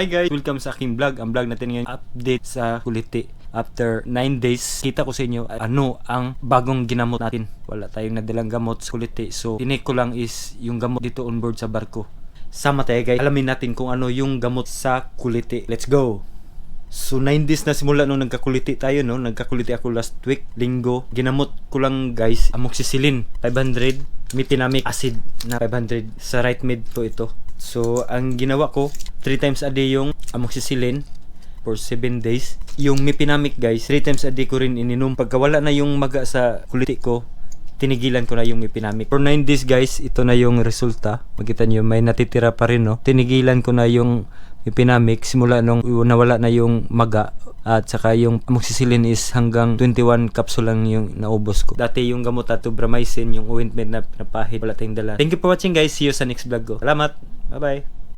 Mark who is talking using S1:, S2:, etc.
S1: Hi guys! Welcome sa aking vlog. Ang vlog natin ngayon, update sa kuliti. After 9 days, kita ko sa inyo ano ang bagong ginamot natin. Wala tayong nadalang gamot sa kuliti. So, tinik ko lang is yung gamot dito on board sa barko. Sama tayo guys. Alamin natin kung ano yung gamot sa kuliti. Let's go! So 9 days na simula nung nagkakuliti tayo no, nagkakuliti ako last week, linggo. Ginamot ko lang guys, amoxicillin 500, mipinamic acid na 500 sa right mid po ito. So ang ginawa ko, 3 times a day yung amoxicillin for 7 days. Yung mipinamic guys, 3 times a day ko rin ininom. Pagka wala na yung maga sa kuliti ko, tinigilan ko na yung ipinamik. For 9 days guys, ito na yung resulta. Makita nyo, may natitira pa rin no. Tinigilan ko na yung ipinamik simula nung nawala na yung maga at saka yung amoxicillin is hanggang 21 capsule lang yung naubos ko. Dati yung gamot at tubramycin, yung ointment na pinapahid, wala tayong dala. Thank you for watching guys. See you sa next vlog ko. Salamat. Bye-bye.